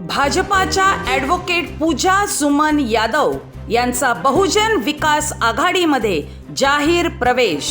भाजपाच्या ॲडव्होकेट पूजा सुमन यादव यांचा बहुजन विकास आघाडीमध्ये जाहीर प्रवेश.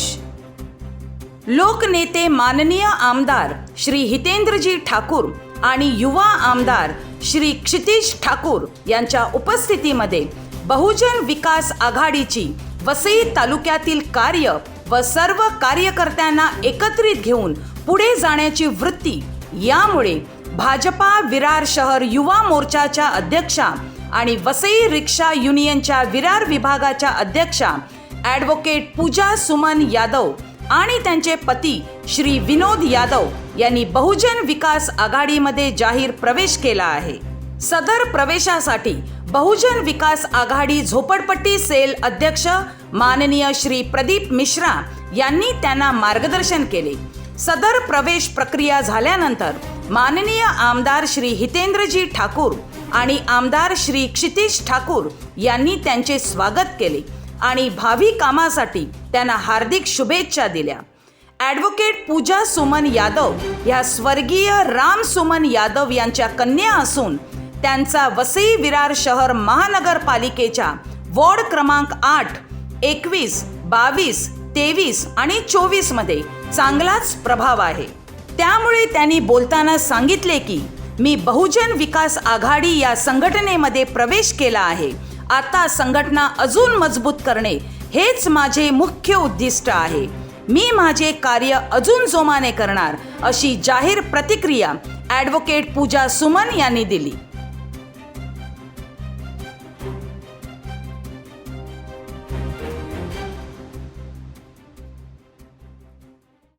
लोकनेते माननीय आमदार श्री हितेंद्रजी ठाकूर आणि युवा आमदार श्री क्षितिश ठाकूर यांच्या उपस्थितीमध्ये बहुजन विकास आघाडीची वसई तालुक्यातील कार्य व सर्व कार्यकर्त्यांना एकत्रित घेऊन पुढे जाण्याची वृत्ती यामुळे भाजपा विरार शहर युवा मोर्चाच्या अध्यक्षा आणि वसई रिक्षा युनियनच्या विरार विभागाच्या अध्यक्षा ॲडव्होकेट पूजा सुमन यादव आणि त्यांचे पती श्री विनोद यादव यांनी बहुजन विकास आघाडीमध्ये जाहीर प्रवेश केला आहे. सदर प्रवेशासाठी बहुजन विकास आघाडी झोपडपट्टी सेल अध्यक्ष माननीय श्री प्रदीप मिश्रा यांनी त्यांना मार्गदर्शन केले. सदर प्रवेश प्रक्रिया झाल्यानंतर माननीय आमदार श्री हितेंद्रजी ठाकूर आणि आमदार श्री क्षितिश ठाकूर यांनी त्यांचे स्वागत केले आणि भावी कामासाठी त्यांना हार्दिक शुभेच्छा दिल्या. ॲडव्होकेट पूजा सुमन यादव ह्या स्वर्गीय राम सुमन यादव यांच्या कन्या असून त्यांचा वसई विरार शहर महानगरपालिकेच्या वॉर्ड क्रमांक आठ एकवीस बावीस तेवीस आणि चोवीसमध्ये चांगलाच प्रभाव आहे. त्यामुळे त्यांनी बोलताना सांगितले की मी बहुजन विकास आघाडी या संघटनेमध्ये प्रवेश केला आहे. आता संघटना अजून मजबूत करणे हेच माझे मुख्य उद्दिष्ट आहे. मी माझे कार्य अजून जोमाने करणार अशी जाहीर प्रतिक्रिया ॲडव्होकेट पूजा सुमन यांनी दिली.